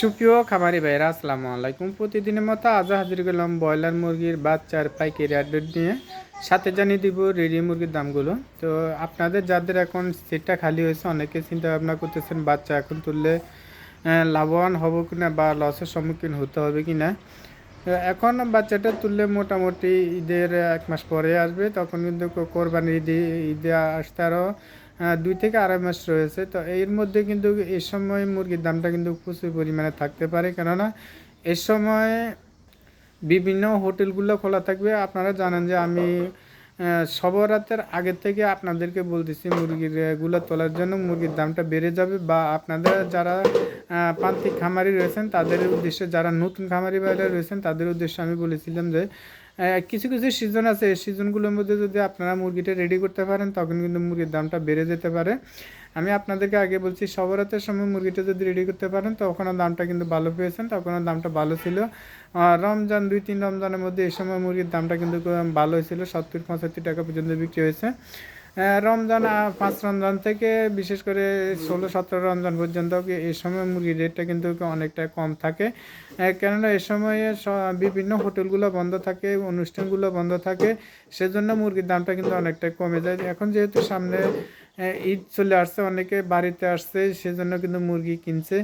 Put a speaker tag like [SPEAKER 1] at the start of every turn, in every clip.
[SPEAKER 1] সুপ্রিয় খামারি ভাইরা আসসালামু আলাইকুম। প্রতিদিনের মতো আজও হাজির করলাম ব্রয়লার মুরগির বাচ্চার পাইকারি আপডেট নিয়ে। সাথে জানিয়ে দিব রেডি মুরগির দামগুলো। তো আপনাদের যাদের এখন সিটটা খালি হয়েছে, অনেকে চিন্তা ভাবনা করতেছেন বাচ্চা এখন তুললে লাভবান হব কি না বা লসের সম্মুখীন হতে হবে কি না এখন বাচ্চাটা তুললে মোটামুটি ঈদের এক মাস পরে আসবে, তখন কিন্তু কোরবানি ঈদে ঈদে আসতে আরও দুই থেকে আড়াই মাস রয়েছে। তো এর মধ্যে কিন্তু এই সময় মুরগির দামটা কিন্তু প্রচুর পরিমাণে থাকতে পারে। কেননা এ সময় বিভিন্ন হোটেলগুলো খোলা থাকবে। আপনারা জানেন যে আমি সবরাতের আগের থেকে আপনাদেরকে বলতেছি মুরগিরগুলো তোলার জন্য মুরগির দামটা বেড়ে যাবে বা আপনাদের যারা প্রান্তিক খামারি রয়েছেন, তাদের উদ্দেশ্যে যারা নতুন খামারি বাইরে রয়েছেন, তাদের উদ্দেশ্যে আমি বলেছিলাম যে কিছু কিছু সিজন আছে। এই সিজনগুলোর মধ্যে যদি আপনারা মুরগিটা রেডি করতে পারেন, তখন কিন্তু মুরগির দামটা বেড়ে যেতে পারে। আমি আপনাদেরকে আগে বলছি, সবরাতের সময় মুরগিটা যদি রেডি করতে পারেন তখনও দামটা কিন্তু ভালো পেয়েছেন তখনও দামটা ভালো ছিল। রমজান, দুই তিন রমজানের মধ্যে এই সময় মুরগির দামটা কিন্তু ভালো হয়েছিল সত্তর পঁচাত্তর টাকা পর্যন্ত বিক্রি হয়েছে। রমজান পাঁচ রমজান থেকে বিশেষ করে ষোলো, সতেরো রমজান পর্যন্ত এই সময় মুরগির রেটটা কিন্তু অনেকটা কম থাকে। কেননা এ সময়ে বিভিন্ন হোটেলগুলো বন্ধ থাকে, অনুষ্ঠানগুলো বন্ধ থাকে, সেজন্য মুরগির দামটা কিন্তু অনেকটা কমে যায়। এখন যেহেতু সামনে ঈদ চলে আসছে, অনেকে বাড়িতে আসছে, সেজন্য কিন্তু মুরগি কিনছে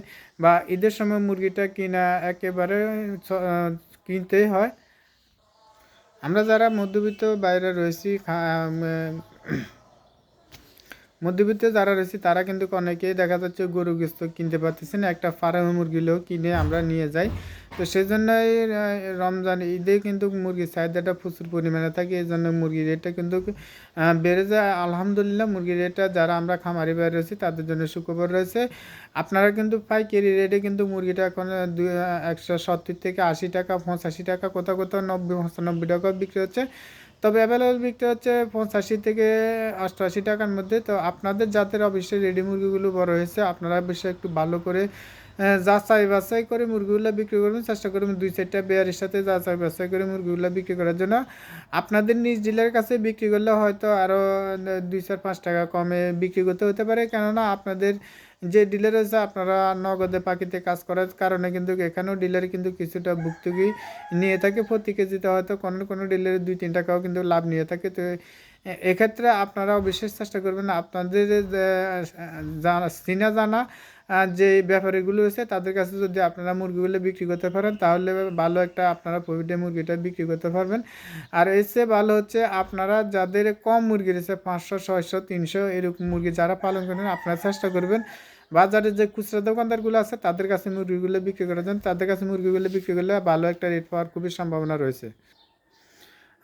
[SPEAKER 1] বা ঈদের সময় মুরগিটা কিনা একেবারে কিনতেই হয়। আমরা যারা মধ্যবিত্ত বাইরে রয়েছি মধ্যবিত্তে যারা রয়েছে, তারা কিন্তু অনেকেই দেখা যাচ্ছে গরু গোস্ত কিনতে পারতেছে না, একটা ফার্মে মুরগিলেও কিনে আমরা নিয়ে যাই। তো সেই জন্যই রমজান ঈদে কিন্তু মুরগির চাহিদাটা প্রচুর পরিমাণে থাকে এই জন্য মুরগির রেটটা কিন্তু বেড়ে যায়। আলহামদুলিল্লাহ, মুরগির রেটটা যারা আমরা খামারি বাইরে রয়েছি, তাদের জন্য সুখবর রয়েছে। আপনারা কিন্তু পাইকারি রেটে কিন্তু মুরগিটা এখন একশো সত্তর থেকে আশি টাকা, পঁচাশি টাকা, কোথাও কোথাও নব্বই, পঁচানব্বই টাকা বিক্রি হচ্ছে। তবে অ্যাভেলেবল বিক্রি হচ্ছে পঁচাশি থেকে অষ্টআশি টাকার মধ্যে। তো আপনাদের জাতের অবশ্যই রেডি মুরগিগুলো বড় হয়েছে। আপনারা অবশ্যই একটু ভালো করে যাচাই বাছাই করে মুরগিগুলো বিক্রি করবেন। চেষ্টা করবেন দুই চারটা বেয়ারের সাথে যাচাই বাছাই করে মুরগিগুলো বিক্রি করার জন্য। আপনাদের নিজ ডিলারের কাছে বিক্রি করলে হয়তো আরও দুই চার পাঁচ টাকা কমে বিক্রি করতে হতে পারে। কেননা আপনাদের যে ডিলার আছে, আপনারা নগদে পাখিতে কাজ করার কারণে কিন্তু এখানেও ডিলার কিন্তু কিছুটা ভুক্তভোগী নিয়ে থাকে। প্রতি কেজিতে হয়তো কোনো কোনো ডিলারে দুই, তিন টাকাও কিন্তু লাভ নিয়ে থাকে। তো এক্ষেত্রে আপনারাও বিশেষ চেষ্টা করবেন আপনাদের যে, জানা চিনা জানা যে ব্যাপারীগুলো আছে তাদের কাছে যদি আপনারা মুরগিগুলো বিক্রি করতে পারেন তাহলে ভালো একটা আপনারা প্রফিটে মুরগিটা বিক্রি করতে পারবেন। আর এর চেয়ে ভালো হচ্ছে আপনারা যাদের কম মুরগি রয়েছে পাঁচশো ছয়শো তিনশো এরকম মুরগি যারা পালন করেন আপনারা চেষ্টা করবেন বাজারে যে খুচরা দোকানদারগুলো আছে তাদের কাছে মুরগিগুলো বিক্রি করার জন্য তাদের কাছে মুরগিগুলো বিক্রি করলে ভালো একটা রেট পাওয়ার খুবই সম্ভাবনা রয়েছে।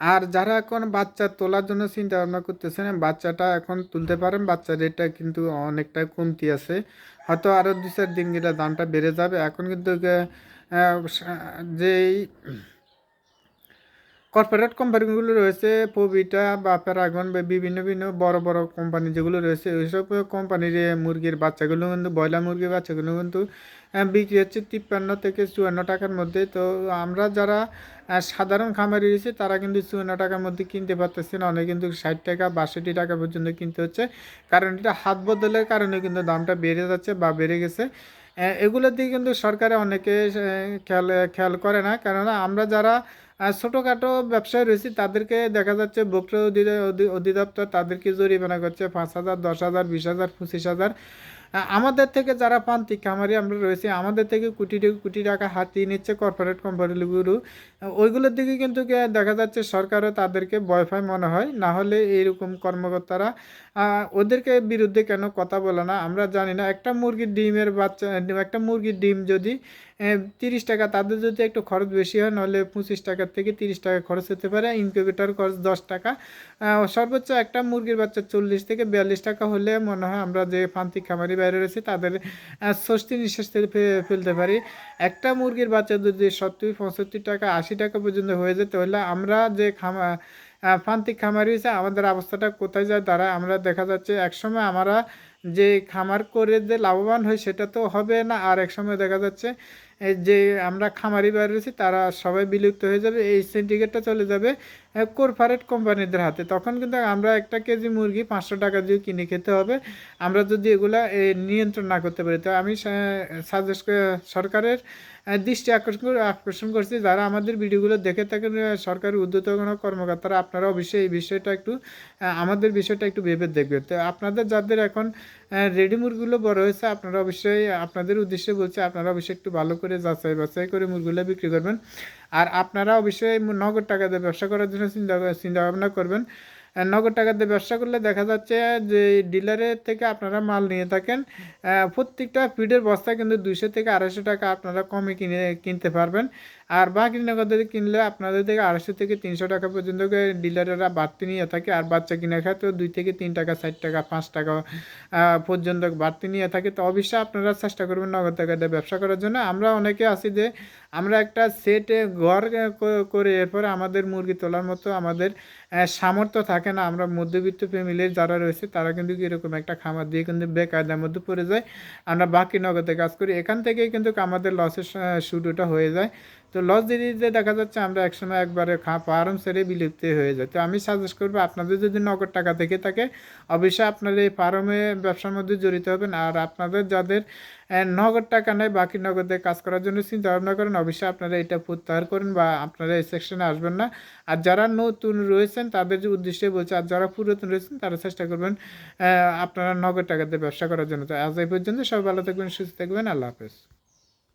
[SPEAKER 1] আর যারা এখন বাচ্চা তোলার জন্য চিন্তা ভাবনা করতেছেন, বাচ্চাটা এখন তুলতে পারেন, বাচ্চার রেটটা কিন্তু অনেকটা কমতি আছে। হয়তো আরও দু চার দিন গেলে দামটা বেড়ে যাবে। এখন কিন্তু যেই কর্পোরেট কোম্পানিগুলো রয়েছে, পবিটা বা প্যারাগন বা বিভিন্ন বিভিন্ন বড় বড় কোম্পানি যেগুলো রয়েছে, ওইসব কোম্পানির মুরগির বাচ্চাগুলো কিন্তু, ব্রয়লার মুরগির বাচ্চাগুলো কিন্তু বিক্রি হচ্ছে তিপ্পান্ন থেকে চুয়ান্ন টাকার মধ্যে। তো আমরা যারা সাধারণ খামারি রয়েছে, তারা কিন্তু চুয়ান্ন টাকার মধ্যে কিনতে পারতেছে না অনেক কিন্তু ষাট টাকা বাষট্টি টাকা পর্যন্ত কিনতে হচ্ছে। কারণ এটা হাত বদলের কারণে কিন্তু দামটা বেড়ে যাচ্ছে বা বেড়ে গেছে। এগুলোর দিকে কিন্তু সরকারে অনেকে খেয়াল খেয়াল করে না। কেননা আমরা যারা ছোটোখাটো ব্যবসায় রয়েছে, তাদেরকে দেখা যাচ্ছে অধি- অধিদপ্তর তাদেরকে জরিমানা করছে পাঁচ হাজার, দশ হাজার, বিশ হাজার, পঁচিশ হাজার। আমাদের থেকে যারা প্রান্তিক খামারি আমরা রয়েছি, আমাদের থেকে কোটি কোটি টাকা হাতিয়ে নিচ্ছে কর্পোরেট কোম্পানিগুলো ওইগুলোর দিকে কিন্তু দেখা যাচ্ছে সরকারও তাদেরকে পায় মনে হয়, না হলে এইরকম কর্মকর্তারা ওদেরকে বিরুদ্ধে কেন কথা বলে না? আমরা জানি না, একটা মুরগির ডিমের বাচ্চা, একটা মুরগির ডিম যদি তিরিশ টাকা, তাদের যদি একটু খরচ বেশি হয় নাহলে পঁচিশ টাকার থেকে তিরিশ টাকা খরচ হতে পারে। ইনকিউবেটর খরচ দশ টাকা। সর্বোচ্চ একটা মুরগির বাচ্চা চল্লিশ থেকে বিয়াল্লিশ টাকা হলে মনে হয় আমরা যে প্রান্তিক খামারি বাইরে রয়েছি, তাদের স্বস্তি নিঃশ্বাস ফেলতে পারি। একটা মুরগির বাচ্চা যদি সত্তর পঁচাত্তর টাকা, আশি টাকা পর্যন্ত হয়ে যেত তাহলে আমরা যে খামা প্রান্তিক খামারি হয়েছে আমাদের অবস্থাটা কোথায় যায়, তারা আমরা দেখা যাচ্ছে একসময় আমরা যে খামার করে যে লাভবান হয়, সেটা তো হবে না। আর এক সময় দেখা যাচ্ছে যে আমরা খামারি বাইরে রয়েছি, তারা সবাই বিলুপ্ত হয়ে যাবে, এই সিন্ডিকেটটা চলে যাবে কর্পোরেট কোম্পানিদের হাতে। তখন কিন্তু আমরা একটা কেজি মুরগি পাঁচশো টাকা দিয়ে কিনে খেতে হবে। আমরা যদি এগুলা নিয়ন্ত্রণ না করতে পারি, তো আমি সাজেস্ট সরকারের দৃষ্টি আকর্ষণ করে- আকর্ষণ করছি। যারা আমাদের ভিডিওগুলো দেখে থাকেন সরকারি উদ্যোত কোনো কর্মকর্তারা, আপনারা অবশ্যই এই বিষয়টা একটু আমাদের বিষয়টা একটু ভেবে দেখবেন। তো আপনাদের যাদের এখন রেডি মুরগিগুলো বড় হয়েছে, আপনারা অবশ্যই আপনাদের উদ্দেশ্যে বলছি, আপনারা অবশ্যই একটু ভালো করে যাচাই বাছাই করে মুরগিগুলো বিক্রি করবেন। আর আপনারা অবশ্যই নগদ টাকা দিয়ে ব্যবসা করার জন্য চিন্তা চিন্তা ভাবনা করবেন। নগদ টাকা দিয়ে ব্যবসা করলে দেখা যাচ্ছে যে ডিলারের থেকে আপনারা মাল নিয়ে থাকেন। প্রত্যেকটা ফিডের বস্তা কিন্তু দুইশো থেকে আড়াইশো টাকা আপনারা কমে কিনে, কিনতে পারবেন। আর বাকি নগদ দিয়ে কিনলে আপনাদের থেকে আড়াইশো থেকে তিনশো টাকা পর্যন্ত ডিলারেরা বাড়তি নিয়ে থাকে। আর বাচ্চা কিনে খায় তো দুই থেকে তিন টাকা ষাট টাকা, পাঁচ টাকা পর্যন্ত বাড়তি নিয়ে থাকে। তো অবশ্যই আপনারা চেষ্টা করবেন নগদ টাকা দিয়ে ব্যবসা করার জন্য। আমরা অনেকে আছি যে আমরা একটা সেটে ঘর করে এরপরে আমাদের মুরগি তোলার মতো আমাদের সামর্থ্য থাকে না। আমরা মধ্যবিত্ত ফ্যামিলির যারা রয়েছে তারা কিন্তু এরকম একটা খামার দিয়ে কিন্তু বেকায়দার মধ্যে পড়ে যায়। আমরা বাকি নগদে কাজ করি। এখান থেকেই কিন্তু আমাদের লসের শুরুটা হয়ে যায়। তো লস দিতে দিতে দেখা যাচ্ছে আমরা একসময় একবারে খা ফার্ম সেরে বিলুপ্ত হয়ে যায় তো আমি সাজেস্ট করব আপনাদের যদি নগদ টাকা থেকে থাকে, অবশ্যই আপনার এই ফার্মে ব্যবসার মধ্যে জড়িত হবেন। আর আপনাদের যাদের নগদ টাকা নেই, বাকি নগদে কাজ করার জন্য চিন্তা ভাবনা করেন, অবশ্যই আপনারা এটা প্রত্যাহার করেন বা আপনারা এই সেকশনে আসবেন না। আর যারা নতুন রয়েছেন, তাদের যে উদ্দেশ্যে বলছে, আর যারা পুরাতন রয়েছেন, তারা চেষ্টা করবেন আপনারা নগদ টাকাতে ব্যবসা করার জন্য। তো আজ এই পর্যন্ত, সবাই ভালো থাকবেন, সুস্থ থাকবেন, আল্লাহ হাফেজ।